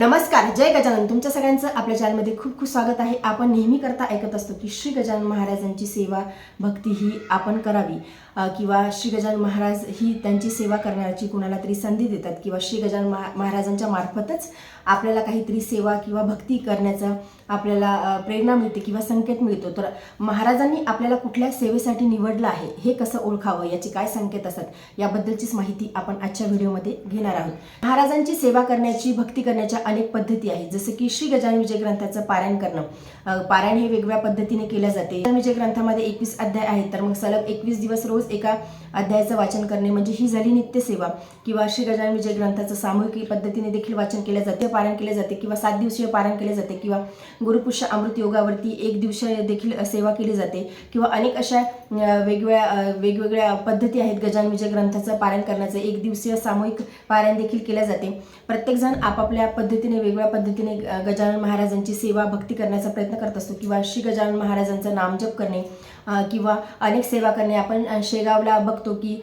नमस्कार जय गजानन. तुमच्या सगळ्यांचं आपल्या चॅनलमध्ये खूप खूप स्वागत आहे. आपण नेहमी करता ऐकत असतो की श्री गजानन महाराजांची सेवा भक्ती ही आपण करावी. किंवा श्री गजानन महाराज ही त्यांची सेवा करण्याची कुणाला तरी संधी देतात किंवा श्री गजानन महा महाराजांच्या मार्फतच आपल्याला काहीतरी सेवा किंवा भक्ती करण्याचा आपल्याला प्रेरणा मिळते किंवा संकेत मिळतो. तर महाराजांनी आपल्याला कुठल्या सेवेसाठी निवडलं आहे हे कसं ओळखावं याचे काय संकेत असतात याबद्दलचीच माहिती आपण आजच्या व्हिडिओमध्ये घेणार आहोत. महाराजांची सेवा करण्याची भक्ती करण्याच्या अनेक पद्धती आहेत जसं की श्री गजानन विजय ग्रंथाचं पारायण करणं. पारायण हे वेगवेगळ्या पद्धतीने केलं जाते. विजय ग्रंथामध्ये एकवीस अध्याय आहेत तर मग सलग एकवीस दिवस रोज एका अध्यायाचं वाचन करणे म्हणजे ही झाली नित्यसेवा. किंवा श्री गजानन विजय ग्रंथाचं सामूहिक पद्धतीने देखील वाचन केले जाते पारायण केले जाते किंवा सात दिवसीय पारायण केले जाते किंवा गुरुपुष्य अमृत योगावरती एक दिवसीय देखील सेवा केली जाते किंवा अनेक अशा वेगवेगळ्या वेगवेगळ्या पद्धती आहेत गजानन विजय ग्रंथाचं पारायण करण्याचं. एक दिवसीय सामूहिक पारायण देखील केले जाते. प्रत्येकजण आपापल्या पद्धतीने वेगवेगळ्या पद्धतीने गजानन महाराजांची सेवा भक्ती करण्याचा प्रयत्न करत असतो. किंवा श्री गजानन महाराजांचं नामजप करणे किंवा अनेक सेवा करणे. आपण शेगावला बघतो की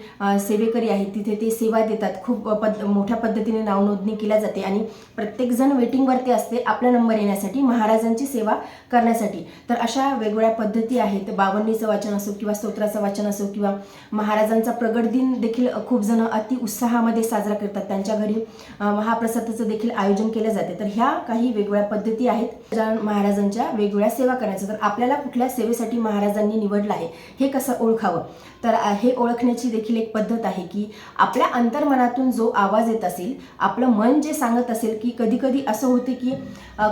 सेवेकरी आहेत. तिथे ते सेवा देतात. खूप पद मोठ्या पद्धतीने नावनोंदणी केल्या जाते आणि प्रत्येकजण वेटिंगवरती असते आपला नंबर येण्यासाठी महाराजांची सेवा करण्यासाठी. तर अशा वेगवेगळ्या पद्धती आहेत. बावन्नीचं वाचन असो किंवा स्तोत्राचं वाचन असो किंवा महाराजांचा प्रगट दिन देखील खूप जण अति उत्साहामध्ये साजरा करतात. त्यांच्या घरी महाप्रसादाचं देखील आयोजन केलं जाते. तर ह्या काही वेगवेगळ्या पद्धती आहेत. गजानन महाराजांच्या वेगवेगळ्या सेवा करण्याचं. तर आपल्याला कुठल्या सेवेसाठी महाराजांनी निवडलं आहे हे कसं ओळखावं? तर हे ओळखण्याची देखील एक पद्धत आहे की आपल्या अंतर्मनातून जो आवाज येत असेल आपलं मन जे सांगत असेल की कधी कधी असं होते की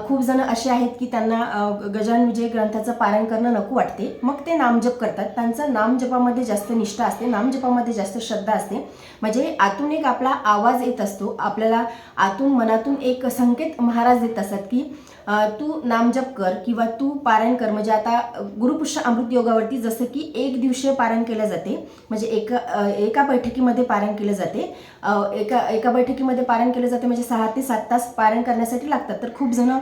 खूप जण असे आहेत की त्यांना गजान विजय ग्रंथाचं पारायण करणं नको वाटते. मग ते नामजप करतात. त्यांचं नामजपामध्ये जास्त निष्ठा असते नामजपामध्ये जास्त श्रद्धा असते. म्हणजे आतून एक आपला आवाज येत असतो. आपल्याला आतून मनातून एक संकेत महाराज देत असतात की तू नामजप कर किंवा तू पारायण कर. म्हणजे आता गुरुपुष्य अमृत योगावरती जसं की एक दिवशीय पारायण केलं जाते म्हणजे एका एका बैठकीमध्ये पारायण केलं जाते. एका एका बैठकीमध्ये पारायण केलं जाते म्हणजे सहा ते सात तास पारायण करण्यासाठी लागतात. तर खूप जण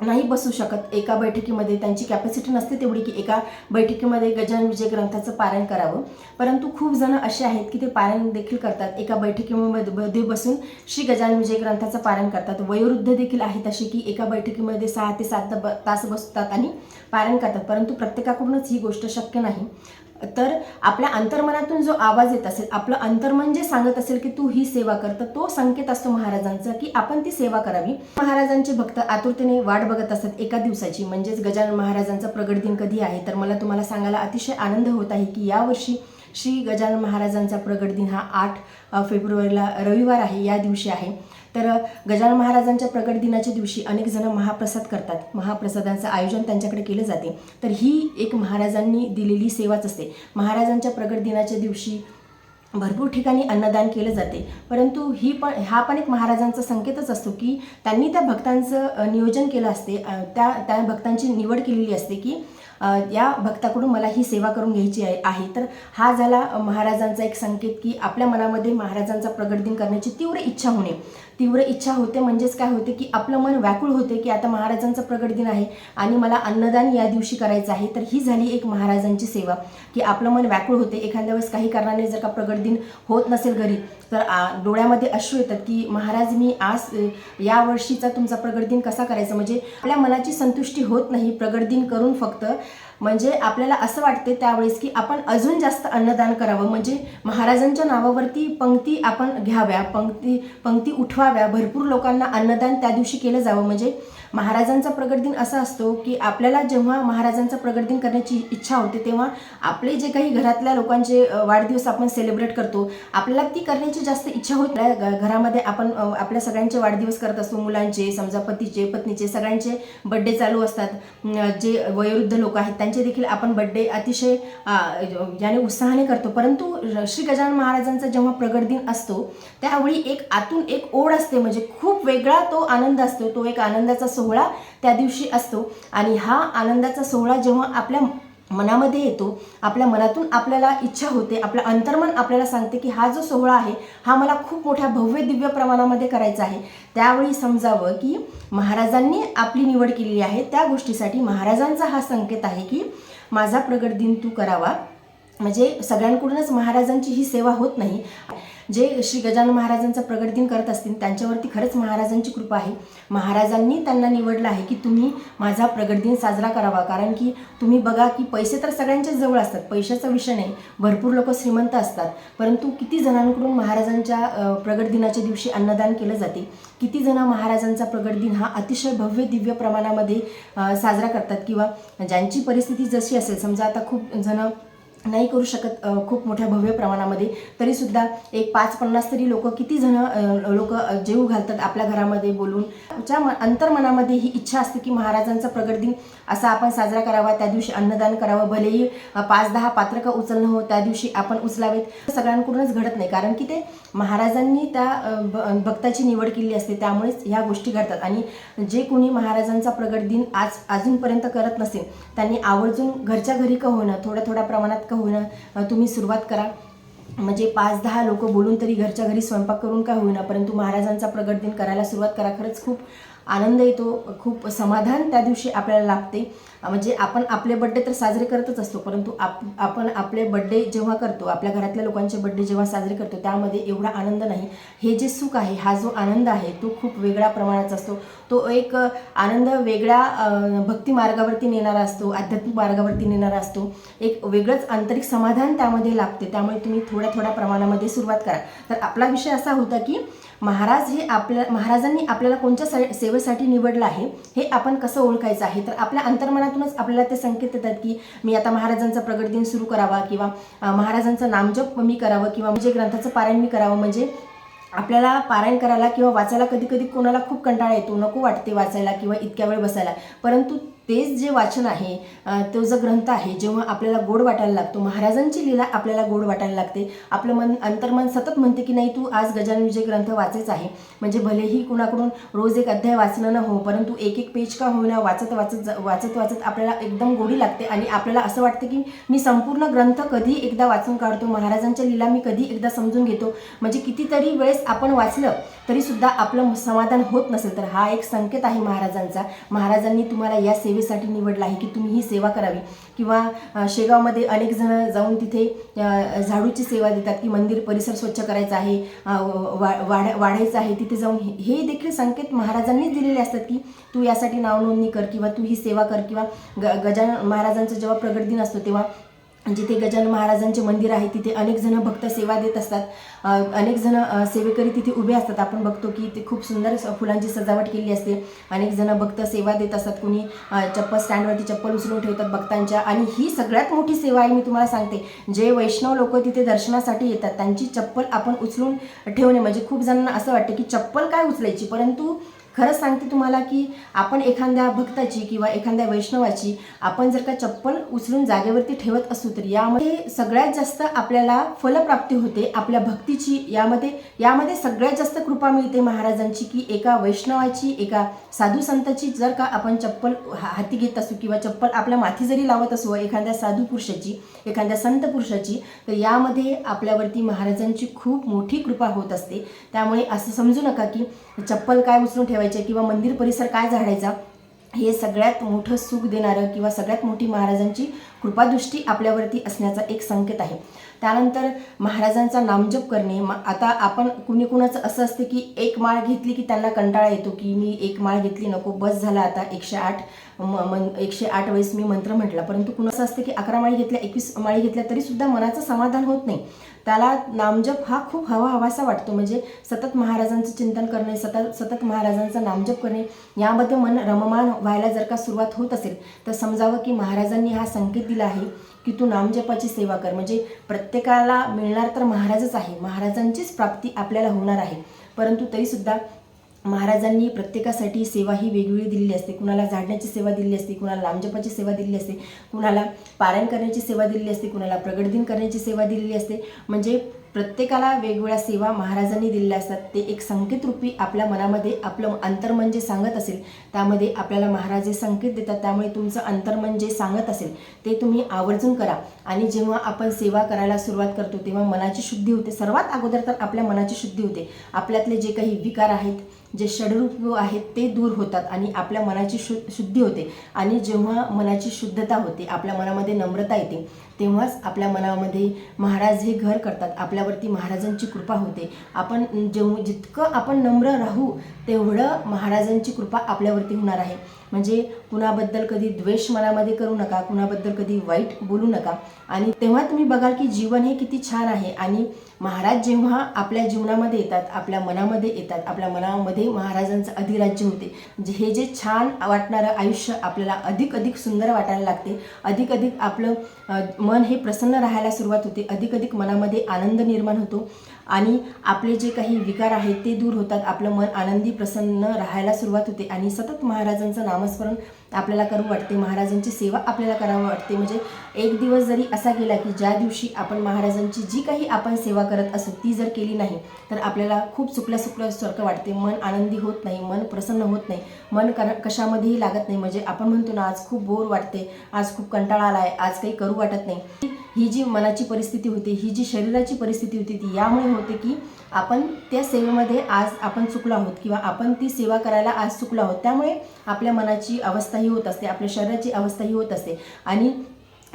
नाही बसू शकत. एका बैठकीमध्ये त्यांची कॅपॅसिटी नसते तेवढी की एका बैठकीमध्ये गजानन विजय ग्रंथाचं पारायण करावं. परंतु खूप जण असे आहेत की ते पारायण देखील करतात. एका बैठकीमध्ये मध्ये बसून श्री गजानन विजय ग्रंथाचं पारायण करतात. वयोवृद्ध देखील आहेत असे की एका बैठकीमध्ये सहा ते सात तास बसतात आणि पालन करतात परंतु प्रत्येकाकडूनच ही गोष्ट शक्य नाही. तर आपल्या अंतर्मनातून जो आवाज येत असेल आपलं अंतर्मन जे सांगत असेल की तू ही सेवा कर तर तो संकेत असतो महाराजांचा की आपण ती सेवा करावी. महाराजांचे भक्त आतुरतेने वाट बघत असतात एका दिवसाची. म्हणजेच गजानन महाराजांचा प्रगट दिन कधी आहे? तर मला तुम्हाला सांगायला अतिशय आनंद होत आहे की यावर्षी श्री गजानन महाराजांचा प्रगट दिन हा आठ फेब्रुवारीला रविवार आहे या दिवशी आहे. तर गजानन महाराजांच्या प्रगट दिनाच्या दिवशी अनेक जण महाप्रसाद करतात. महाप्रसादांचं आयोजन त्यांच्याकडे केलं जाते. तर ही एक महाराजांनी दिलेली सेवाच असते. महाराजांच्या प्रगट दिनाच्या दिवशी भरपूर ठिकाणी अन्नदान केलं जाते. परंतु ही पण हा पण एक महाराजांचा संकेतच असतो की त्यांनी त्या भक्तांचं नियोजन केलं असते. त्या त्या भक्तांची निवड केलेली असते की या भक्ताकडून मला ही सेवा करून घ्यायची आहे. तर हा झाला महाराजांचा एक संकेत की आपल्या मनामध्ये महाराजांचा प्रगट दिन करण्याची तीव्र इच्छा होणे. तीव्र इच्छा होते म्हणजेच काय होते की आपलं मन व्याकुळ होते की आता महाराजांचा प्रगट दिन आहे आणि मला अन्नदान या दिवशी करायचं आहे. तर ही झाली एक महाराजांची सेवा की आपलं मन व्याकुळ होते. एखाद्या वेळेस काही कारणाने जर का प्रगट दिन होत नसेल घरी तर डोळ्यामध्ये अश्रू येतात की महाराज मी आज या वर्षीचा तुमचा प्रगट दिन कसा करायचा? म्हणजे आपल्या मनाची संतुष्टी होत नाही प्रगट दिन करून फक्त म्हणजे आपल्याला असं वाटते त्यावेळेस की आपण अजून जास्त अन्नदान करावं. म्हणजे महाराजांच्या नावावरती पंक्ती आपण घ्याव्या पंक्ती पंक्ती उठवाव्या. भरपूर लोकांना अन्नदान त्या दिवशी केलं जावं. म्हणजे महाराजांचा प्रगट दिन असा असतो की आपल्याला जेव्हा महाराजांचा प्रगट दिन करण्याची इच्छा होते तेव्हा आपले जे काही घरातल्या लोकांचे वाढदिवस आपण सेलिब्रेट करतो आपल्याला ती करण्याची जास्त इच्छा होत नाही. घरामध्ये आपण आपल्या सगळ्यांचे वाढदिवस करत असतो मुलांचे समजा पतीचे पत्नीचे सगळ्यांचे बड्डे चालू असतात. जे वयोवृद्ध लोक आहेत त्यांचे देखील आपण बड्डे अतिशय याने उत्साहाने करतो. परंतु श्री गजानन महाराजांचा जेव्हा प्रगट दिन असतो त्यावेळी एक आतून एक ओढ असते. म्हणजे खूप वेगळा तो आनंद असतो. तो एक आनंदाचा सोहळा त्या दिवशी असतो. आणि हा आनंदाचा सोहळा जेव्हा आपल्या मनामध्ये येतो आपल्या मनातून आपल्याला इच्छा होते आपलं अंतर्मन आपल्याला सांगते की हा जो सोहळा आहे हा मला खूप मोठ्या भव्य दिव्य प्रमाणामध्ये करायचा आहे. त्यावेळी समजावं की महाराजांनी आपली निवड केलेली आहे. त्या गोष्टीसाठी महाराजांचा हा संकेत आहे की माझा प्रगट दिन तू करावा. म्हणजे सगळ्यांकडूनच महाराजांची ही सेवा होत नाही. जे श्री गजानन महाराजांचा प्रगट दिन करत असतील त्यांच्यावरती खरंच महाराजांची कृपा आहे. महाराजांनी त्यांना निवडलं आहे की तुम्ही माझा प्रगट दिन साजरा करावा. कारण की तुम्ही बघा की पैसे तर सगळ्यांच्याच जवळ असतात. पैशाचा विषय नाही. भरपूर लोक श्रीमंत असतात. परंतु किती जणांकडून महाराजांच्या प्रगट दिनाच्या दिवशी अन्नदान केलं जाते? किती जण महाराजांचा प्रगट दिन हा अतिशय भव्य दिव्य प्रमाणामध्ये साजरा करतात? किंवा ज्यांची परिस्थिती जशी असेल समजा आता खूप जणं नाही करू शकत खूप मोठ्या भव्य प्रमाणामध्ये. तरीसुद्धा एक पाच पन्नास तरी लोक किती जण लोक जेव घालतात आपल्या घरामध्ये बोलून. ज्या म अंतर्मनामध्ये ही इच्छा असते की महाराजांचा प्रगट दिन असा आपण साजरा करावा. त्या दिवशी अन्नदान करावं. भलेही पाच दहा पात्र का उचलणं हो त्या दिवशी आपण उचलावेत. सगळ्यांकडूनच घडत नाही. कारण की ते महाराजांनी त्या भ- भक्ताची निवड केली असते. त्यामुळेच ह्या गोष्टी घडतात. आणि जे कोणी महाराजांचा प्रगट दिन आज अजूनपर्यंत करत नसेल त्यांनी आवर्जून घरच्या घरी का होणं थोड्या थोड्या प्रमाणात का होईना? तुम्ही सुरुवात करा. म्हणजे पाच दहा लोक बोलून तरी घरच्या घरी स्वयंपाक करून का होईना? परंतु महाराजांचा प्रगट दिन करायला सुरुवात करा. खरंच खूप आनंद येतो खूप समाधान त्या दिवशी आपल्याला लाभते. म्हणजे आपण आपले बड्डे तर साजरे करतच असतो परंतु आप आपण आपले बड्डे जेव्हा करतो आपल्या घरातल्या लोकांचे बड्डे जेव्हा साजरे करतो त्यामध्ये एवढा आनंद नाही. हे जे सुख आहे हा जो आनंद आहे तो खूप वेगळ्या प्रमाणाचा असतो. तो एक आनंद वेगळ्या भक्ती मार्गावरती नेणारा असतो आध्यात्मिक मार्गावरती नेणारा असतो. एक वेगळंच आंतरिक समाधान त्यामध्ये लागते त्यामुळे तुम्ही थोड्या थोड्या प्रमाणामध्ये सुरुवात करा. तर आपला विषय असा होता की महाराज हे आपल्या महाराजांनी आपल्याला कोणत्या सेवेसाठी निवडलं आहे हे आपण कसं ओळखायचं आहे? तर आपल्या माध्यमातूनच आपल्याला ते संकेत येतात की मी आता महाराजांचा प्रगट दिन सुरू करावा किंवा महाराजांचं नामजप मी करावं किंवा म्हणजे ग्रंथाचं पारायण मी करावं. म्हणजे आपल्याला पारायण करायला किंवा वाचायला कधी कधी कोणाला खूप कंटाळा येतो नको वाटते वाचायला किंवा इतक्या वेळ बसायला. परंतु तेच जे वाचन आहे तो जो ग्रंथ आहे जेव्हा आपल्याला गोड वाटायला लागतो महाराजांची लीला आपल्याला गोड वाटायला लागते. आपलं मन अंतर्मन सतत म्हणते की नाही तू आज गजानन विजय ग्रंथ वाचायचा आहे. म्हणजे भलेही कुणाकडून रोज एक अध्याय वाचणं न हो परंतु एक एक पेज का होईना वाचत वाचत जा- वाचत वाचत आपल्याला एकदम गोडी लागते आणि आपल्याला असं वाटतं की मी संपूर्ण ग्रंथ कधी एकदा वाचून काढतो महाराजांच्या लीला मी कधी एकदा समजून घेतो. म्हणजे कितीतरी वेळेस आपण वाचलं तरीसुद्धा आपलं समाधान होत नसेल तर हा एक संकेत आहे महाराजांचा. महाराजांनी तुम्हाला या सेवेसाठी निवडला आहे की तुम्ही ही सेवा करावी. किंवा शेगावमध्ये अनेक जण जाऊन तिथे झाडूची सेवा देतात की मंदिर परिसर स्वच्छ करायचा आहे वा- वाढ वाढायचं आहे. तिथे जाऊन हे- हे देखील संकेत महाराजांनीच दिलेले असतात की तू यासाठी नावनोंदणी कर किंवा तू ही सेवा कर. किंवा ग गजानन महाराजांचा जेव्हा प्रगट दिन असतो तेव्हा जिथे गजानन महाराजांचे मंदिर आहे तिथे अनेक जण भक्त सेवा देत असतात. अनेक जण सेवेकरी तिथे उभे असतात. आपण बघतो की ते खूप सुंदर स- फुलांची सजावट केली असते. अनेक जण भक्त सेवा देत असतात. कुणी चप्पल स्टँडवरती चप्पल उचलून ठेवतात भक्तांच्या. आणि ही सगळ्यात मोठी सेवा आहे मी तुम्हाला सांगते. जे वैष्णव लोक तिथे दर्शनासाठी येतात त्यांची चप्पल आपण उचलून ठेवणे. म्हणजे खूप जणांना असं वाटतं की चप्पल काय उचलायची? परंतु खरंच सांगते तुम्हाला की आपण एखाद्या भक्ताची किंवा एखाद्या वैष्णवाची आपण जर का चप्पल उचलून जागेवरती ठेवत असू तर यामध्ये सगळ्यात जास्त आपल्याला फलप्राप्ती होते आपल्या भक्तीची. यामध्ये यामध्ये सगळ्यात जास्त कृपा मिळते महाराजांची की एका वैष्णवाची एका साधू संताची जर का आपण चप्पल हा- हाती घेत असू किंवा चप्पल आपल्या माथी जरी लावत असू एखाद्या साधू पुरुषाची एखाद्या संत पुरुषाची तर यामध्ये आपल्यावरती महाराजांची खूप मोठी कृपा होत असते. त्यामुळे असं समजू नका की चप्पल काय उचलून ठेवा किंवा मंदिर परिसर काय झाडायचा हे सगळ्यात मोठं सुख देणारं किंवा सगळ्यात मोठी महाराजांची कृपादृष्टी आपल्यावरती असण्याचा एक संकेत आहे. त्यानंतर महाराजांचा नामजप करणे. आता आपण कुणी कुणाचं असं असतं की एक माळ घेतली की त्यांना कंटाळा येतो की मी एक माळ घेतली नको बस झाला आता एकशे आठ म मन एकशे आठ वेळेस मी मंत्र म्हटला. परंतु कुणाचं असतं की अकरा माळी घेतल्या एकवीस माळी घेतल्या तरीसुद्धा मनाचं समाधान होत नाही. त्याला नामजप हा खूप हवा हवासा वाटतो. म्हणजे सतत महाराजांचं चिंतन करणे सतत सतत महाराजांचा नामजप करणे यामध्ये मन रममान व्हायला जर का सुरुवात होत असेल तर समजावं की महाराजांनी हा संकेत दिला आहे की तू नामजपाची सेवा कर. म्हणजे प्रत्येकाला मिळणार तर महाराजच आहे. महाराजांचीच प्राप्ती आपल्याला होणार आहे. परंतु तरीसुद्धा महाराजांनी प्रत्येकासाठी सेवा ही वेगवेगळी दिलेली असते. कुणाला झाडण्याची सेवा दिलेली असते कुणाला नामजपाची सेवा दिलेली असते कुणाला पारायण करण्याची सेवा दिलेली असते कुणाला प्रगटदिन करण्याची सेवा दिलेली असते. म्हणजे प्रत्येकाला वेगवेगळ्या सेवा महाराजांनी दिलेल्या असतात. ते एक संकेत रूपी आपल्या मनामध्ये आपलं अंतर्मन जे म्हणजे सांगत असेल. त्यामध्ये आपल्याला महाराज जे संकेत देतात त्यामुळे तुमचं अंतर्मन जे म्हणजे सांगत असेल. ते तुम्ही आवर्जून करा. आणि जेव्हा आपण सेवा करायला सुरुवात करतो तेव्हा मनाची शुद्धी होते. सर्वात अगोदर तर आपल्या मनाची शुद्धी होते. आपल्यातले जे काही विकार आहेत जे षडरूप आहेत ते दूर होतात आणि आपल्या मनाची शु शुद्धी होते. आणि जेव्हा मनाची शुद्धता होते आपल्या मनामध्ये नम्रता येते तेव्हाच आपल्या मनामध्ये महाराज हे घर करतात. आपल्यावरती महाराजांची कृपा होते. आपण जेव्हा जितकं आपण नम्र राहू तेवढं महाराजांची कृपा आपल्यावरती होणार आहे. म्हणजे कुणाबद्दल कधी द्वेष मनामध्ये करू नका कुणाबद्दल कधी वाईट बोलू नका. आणि तेव्हा तुम्ही बघाल की जीवन हे किती छान आहे. आणि महाराज जेव्हा आपल्या जीवनामध्ये येतात आपल्या मनामध्ये येतात आपल्या मनामध्ये महाराजांचं अधिराज्य होते. जे हे जे छान वाटणारं आयुष्य आपल्याला अधिक अधिक सुंदर वाटायला लागते. अधिक अधिक आपलं मन हे प्रसन्न राहायला सुरुवात होते. अधिक अधिक मनामध्ये आनंद निर्माण होतो. आणि आपले जे काही विकार आहेत ते दूर होतात. आपलं मन आनंदी प्रसन्न राहायला सुरुवात होते आणि सतत महाराजांचं नामस्मरण आपल्याला करू वाटते. महाराजांची सेवा आपल्याला करावं वाटते. म्हणजे एक दिवस जरी असा गेला की ज्या दिवशी आपण महाराजांची जी काही आपण सेवा करत असू ती जर केली नाही तर आपल्याला खूप चुकल्या चुकल्यासारखं वाटते. मन आनंदी होत नाही मन प्रसन्न होत नाही. मन कर कशामध्येही लागत नाही. म्हणजे आपण म्हणतो ना आज खूप बोर वाटते आज खूप कंटाळा आला आहे आज काही करू वाटत नाही. ही जी मनाची परिस्थिती होती ही जी शरीराची परिस्थिती होती ती यामुळे होते की आपण त्या सेवेमध्ये आज आपण चुकलो आहोत किंवा आपण ती सेवा करायला आज चुकलो आहोत. त्यामुळे आपल्या मनाची अवस्था ही होत असते आपल्या शरीराची अवस्था ही होत असते. आणि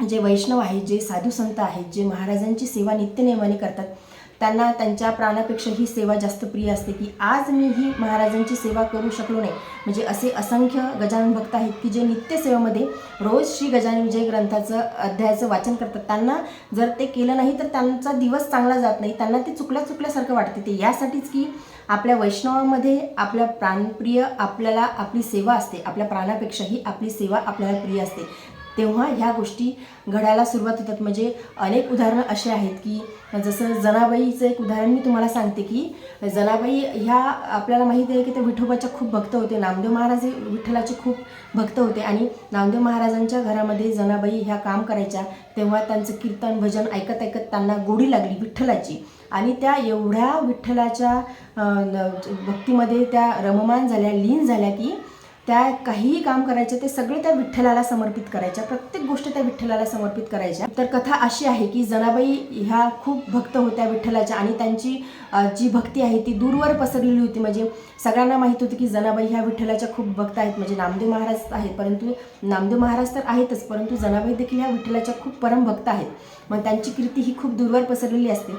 जे वैष्णव आहेत जे साधू संत आहेत जे महाराजांची सेवा नित्यनेमाने करतात त्यांना त्यांच्या प्राणापेक्षा ही सेवा जास्त प्रिय असते की आज मी ही महाराजांची सेवा करू शकलो नाही. म्हणजे असे असंख्य गजानन भक्त आहेत की जे नित्यसेवेमध्ये रोज श्री गजानन विजय ग्रंथाचं अध्यायाचं वाचन करतात. त्यांना जर ते केलं नाही तर त्यांचा दिवस चांगला जात नाही. त्यांना ते चुकल्या चुकल्यासारखं वाटते. ते यासाठीच की आपल्या वैष्णवामध्ये आपल्या प्राणप्रिय आपल्याला आपली सेवा असते. आपल्या प्राणापेक्षाही आपली सेवा आपल्याला प्रिय असते. तेव्हा ह्या गोष्टी घडायला सुरुवात होतात. म्हणजे अनेक उदाहरणं असे आहेत की जसं जनाबाईचं एक उदाहरण मी तुम्हाला सांगते की जनाबाई ह्या आपल्याला माहिती आहे की त्या विठोबाच्या खूप भक्त होते. नामदेव महाराज हे विठ्ठलाचे खूप भक्त होते आणि नामदेव महाराजांच्या घरामध्ये जनाबाई ह्या काम करायच्या. तेव्हा त्यांचं कीर्तन भजन ऐकत ऐकत त्यांना गोडी लागली विठ्ठलाची. आणि त्या एवढ्या विठ्ठलाच्या भक्तीमध्ये त्या रममान झाल्या लीन झाल्या की त्या काहीही काम करायचे ते सगळे त्या विठ्ठलाला समर्पित करायच्या. प्रत्येक गोष्ट त्या विठ्ठलाला समर्पित करायच्या. तर कथा अशी आहे की जनाबाई ह्या खूप भक्त होत्या विठ्ठलाच्या आणि त्यांची जी भक्ती आहे ती दूरवर पसरलेली होती. म्हणजे सगळ्यांना माहीत होती की जनाबाई ह्या विठ्ठलाच्या खूप भक्त आहेत. म्हणजे नामदेव महाराज आहेत. परंतु नामदेव महाराज तर आहेतच परंतु जनाबाई देखील ह्या विठ्ठलाच्या खूप परम भक्त आहेत. मग त्यांची कीर्ती ही खूप दूरवर पसरलेली असते.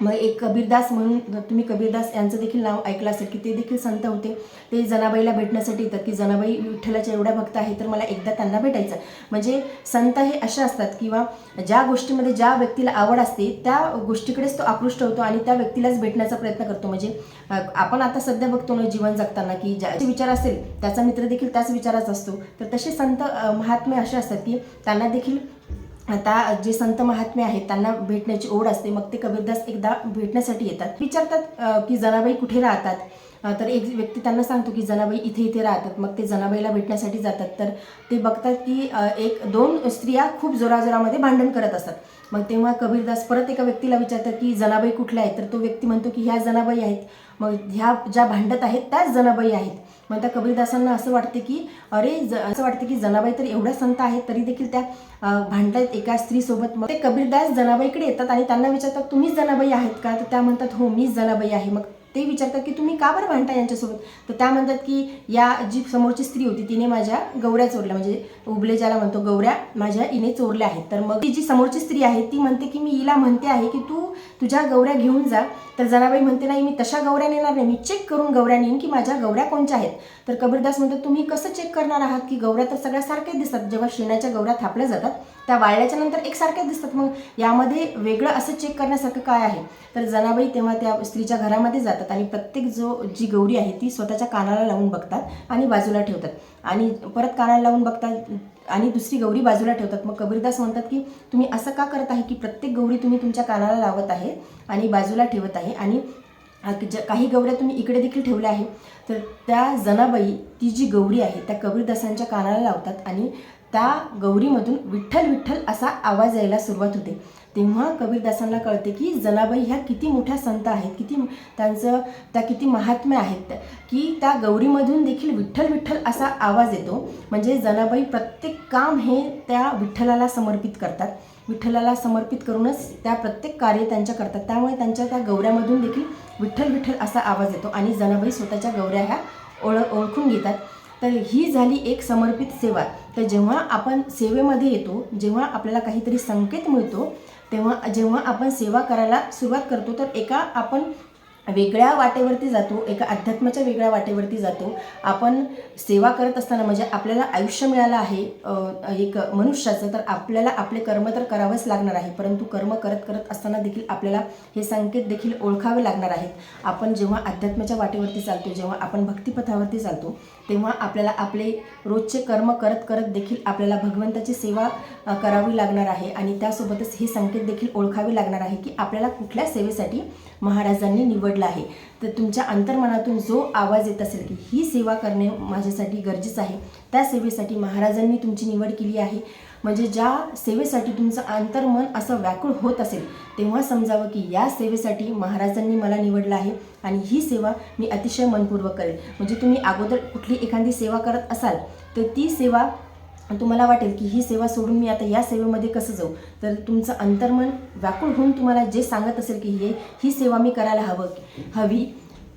मग एक कबीरदास म्हणून तुम्ही कबीरदास यांचं देखील नाव ऐकलं असेल की ते देखील संत होते. ते जनाबाईला भेटण्यासाठी येतात की जनाबाई विठ्ठलाच्या एवढ्या भक्त आहे तर मला एकदा त्यांना भेटायचं. म्हणजे संत हे असे असतात किंवा ज्या गोष्टीमध्ये ज्या व्यक्तीला आवड असते त्या गोष्टीकडेच तो आकृष्ट होतो आणि त्या व्यक्तीलाच भेटण्याचा प्रयत्न करतो. म्हणजे आपण आता सध्या बघतो ना जीवन जगताना की ज्याचे विचार असेल त्याचा मित्र देखील त्याच विचाराचा असतो. तर तसे संत महात्मे असे असतात की त्यांना देखील आता जे संत महात्मे आहेत त्यांना भेटण्याची ओढ असते. मग ते कबीरदास एकदा भेटण्यासाठी येतात. विचारतात की जनाबाई कुठे राहतात? तर एक व्यक्ती त्यांना सांगतो की जनाबाई इथे इथे राहतात. मग ते जनाबाईला भेटण्यासाठी जातात. तर ते बघतात की एक दोन स्त्रिया खूप जोराजोरामध्ये भांडण करत असतात. मग तेव्हा कबीरदास परत एका व्यक्तीला विचारतात की जनाबाई कुठल्या आहेत? तर तो व्यक्ती म्हणतो की ह्या जनाबाई आहेत. मग ह्या ज्या भांडत आहेत त्याच जनाबाई आहेत. मग त्या कबीरदासांना असं वाटते की अरे ज असं वाटतं की जनाबाई तर एवढ्या संत आहेत तरी देखील त्या भांडतात भांडतायत एका स्त्रीसोबत. मग ते कबीरदास जनाबाईकडे येतात आणि त्यांना विचारतात तुम्हीच जनाबाई आहेत का? तर त्या म्हणतात हो मीच जनाबाई आहे. मग ते विचारतात की तुम्ही का बरं भांडता यांच्यासोबत? तर त्या म्हणतात की या जी समोरची स्त्री होती तिने माझ्या गौऱ्या चोरल्या. म्हणजे उबले ज्याला म्हणतो गौऱ्या माझ्या इने चोरल्या आहेत. तर मग ती जी समोरची स्त्री आहे ती म्हणते की मी हिला म्हणते आहे की तू तुझ्या गौऱ्या घेऊन जा. तर जनाबाई म्हणते नाही मी तशा गौऱ्या नेणार नाही. मी चेक करून गौऱ्या नेईन की माझ्या गौऱ्या कोणत्या आहेत. तर कबीरदास म्हणतात तुम्ही कसं चेक करणार आहात की गौऱ्या तर सगळ्या सारख्याच दिसतात. जेव्हा शेणाच्या गौऱ्या थापल्या जातात त्या वाळल्याच्या नंतर एकसारख्याच दिसतात. मग यामध्ये वेगळं असं चेक करण्यासारखं काय आहे? तर जनाबाई तेव्हा त्या स्त्रीच्या घरामध्ये जातात आणि प्रत्येक जो जी गौरी आहे ती स्वतःच्या कानाला लावून बघतात आणि बाजूला ठेवतात. आणि परत कानाला लावून बघतात आणि दुसरी गौरी बाजूला ठेवतात. मग कबीरदास म्हणतात की तुम्ही असं का करत आहे की प्रत्येक गौरी तुम्ही तुमच्या कानाला लावत आहे आणि बाजूला ठेवत आहे आणि ज ज्या- काही गौऱ्या तुम्ही इकडे देखील ठेवल्या आहे तर त्या जनाबाई ती जी गौरी आहे त्या कबीरदासांच्या कानाला लावतात आणि त्या गौरीमधून विठ्ठल विठ्ठल असा आवाज यायला सुरुवात होते. तेव्हा कबीरदासांना कळते की जनाबाई ह्या किती मोठ्या संत आहेत किती त्यांचं त्या किती महात्म्य आहेत की त्या गौरीमधून देखील विठ्ठल विठ्ठल असा आवाज येतो. म्हणजे जनाबाई प्रत्येक काम हे त्या विठ्ठलाला समर्पित करतात. विठ्ठलाला समर्पित करूनच त्या प्रत्येक कार्य त्यांच्या करतात. त्यामुळे त्यांच्या त्या गौऱ्यामधून देखील विठ्ठल विठ्ठल असा आवाज येतो आणि जनाबाई स्वतःच्या गौऱ्या ह्या ओळ ओळखून घेतात. तर ही झाली एक समर्पित सेवा. तर जेव्हा आपण सेवेमध्ये येतो जेव्हा आपल्याला काहीतरी संकेत मिळतो तेव्हा जेव्हा आपण सेवा करायला सुरुवात करतो तर एका आपण वेगळ्या वाटेवरती जातो एका अध्यात्माच्या वेगळ्या वाटेवरती जातो. आपण सेवा करत असताना म्हणजे आपल्याला आयुष्य मिळालं आहे एक मनुष्याचं तर आपल्याला आपले कर्म तर करावंच लागणार आहे परंतु कर्म करत करत असताना देखील आपल्याला हे संकेत देखील ओळखावे लागणार आहेत. आपण जेव्हा अध्यात्माच्या वाटेवरती चालतो जेव्हा आपण भक्तिपथावरती चालतो तेव्हा आपल्याला आपले रोजचे कर्म करत करत देखील आपल्याला भगवंताची सेवा करावी लागणार आहे. आणि त्यासोबतच हे संकेत देखील ओळखावे लागणार आहे की आपल्याला कुठल्या सेवेसाठी महाराजांनी निवडला आहे. तर तुमच्या अंतर्मनातून जो आवाज येत असेल की ही सेवा करणे माझ्यासाठी गरजेचं आहे त्या सेवेसाठी महाराजांनी तुमची निवड केली आहे. म्हणजे ज्या सेवेसाठी तुमचं अंतर्मन असं व्याकुळ होत असेल तेव्हा समजावं की या सेवेसाठी महाराजांनी मला निवडलं आहे आणि ही सेवा मी अतिशय मनपूर्वक करेल म्हणजे तुम्ही अगोदर कुठली एखादी सेवा करत असाल तर ती सेवा तुम्हाला वाटेल की ही सेवा सोडून मी आता या सेवेमध्ये कसं जाऊ? तर तुमचं अंतर्मन व्याकुळ होऊन तुम्हाला जे सांगत असेल की हे ही सेवा मी करायला हवं हवी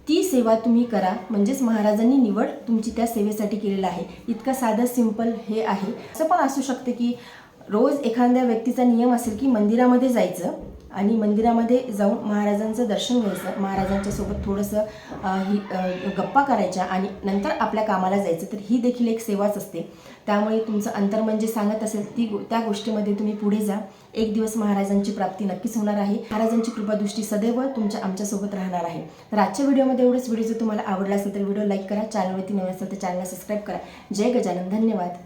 ती सेवा तुम्ही करा. म्हणजेच महाराजांनी निवड तुमची त्या सेवेसाठी केलेलं आहे. इतकं साधं सिंपल हे आहे. असं पण असू शकते की रोज एखाद्या व्यक्तीचा नियम असेल की मंदिरामध्ये जायचं आणि मंदिरामध्ये जाऊन महाराजांचं दर्शन घ्यायचं. महाराजांच्या सोबत थोडंसं ही गप्पा करायच्या आणि नंतर आपल्या कामाला जायचं. तर ही देखील एक सेवाच असते. त्यामुळे तुमचं अंतर्मन जे म्हणजे सांगत असेल ती गो- त्या गोष्टीमध्ये तुम्ही पुढे जा. एक दिवस महाराजांची प्राप्ती नक्कीच होणार आहे. महाराजांची कृपादृष्टी सदैव तुमच्या आमच्यासोबत राहणार आहे. तर आजच्या व्हिडिओमध्ये एवढंच. व्हिडिओ जर तुम्हाला आवडला असेल तर व्हिडिओ लाईक करा. चॅनलवरती नवीन असेल तर चॅनलला सबस्क्राईब करा. जय गजानन. धन्यवाद.